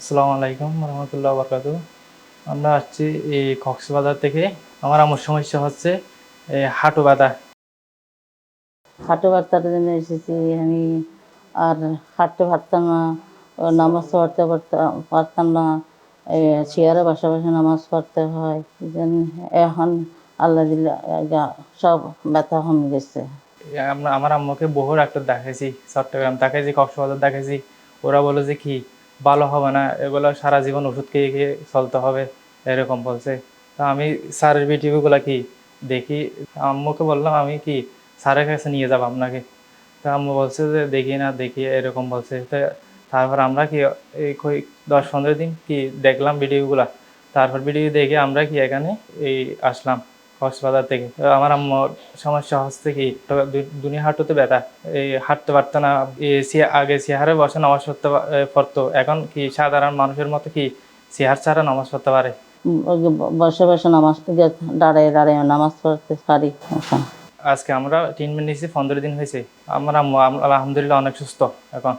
আসসালামু আলাইকুম রহমতুল্লাহ বরকাতু। আমরা আসছি এই কক্সবাজার থেকে। আমার আমার সমস্যা হচ্ছে এই হাঁটু ব্যথা। হাঁটু বার্তার জন্য এসেছি আমি আর হাঁটতে পারতাম না নামাজ পড়তে পারতাম পারতাম না চেয়ারে বসে বসে নামাজ পড়তে হয় এখন আল্লাহ দিল্লা সব ব্যথা কমে গেছে। আমরা আমার আম্মুকে বহু ডাক্তার দেখাইছি চট্টগ্রাম দেখাইছি কক্সবাজার দেখাইছি ওরা বলে যে কি ভালো হবে না, এগুলো সারা জীবন ওষুধ খেয়ে খেয়ে চলতে হবে, এরকম বলছে। তা আমি স্যারের ভিডিওগুলো কি দেখি? আম্মুকে বললাম, আমি কি স্যারের কাছে নিয়ে যাব আপনাকে? তো আম্মু বলছে যে, দেখি না, দেখি, এরকম বলছে। তো তারপর আমরা কি এই কই দশ পনেরো দিন কি দেখলাম ভিডিওগুলা? তারপর ভিডিও দেখে আমরা কি এখানে এই আসলাম। কক্সবাজার থেকে। আমার আম্মুর সমস্যা হচ্ছে কি দুনিয়া হাঁটুতে ব্যথা। এই হাঁটতে পারতো না। আগে চেহারে বসে নামাজ পড়তে পড়তো। এখন কি সাধারণ মানুষের মতো কি চেহার ছাড়া নামাজ পড়তে পারে? বসে বসে নামাজ দাঁড়ায় দাঁড়ায় নামাজ পড়তে পারি আজকে আমরা ট্রিটমেন্ট নিয়েছি পনেরো দিন হয়েছে। আমার আম্মু আলহামদুলিল্লাহ অনেক সুস্থ এখন।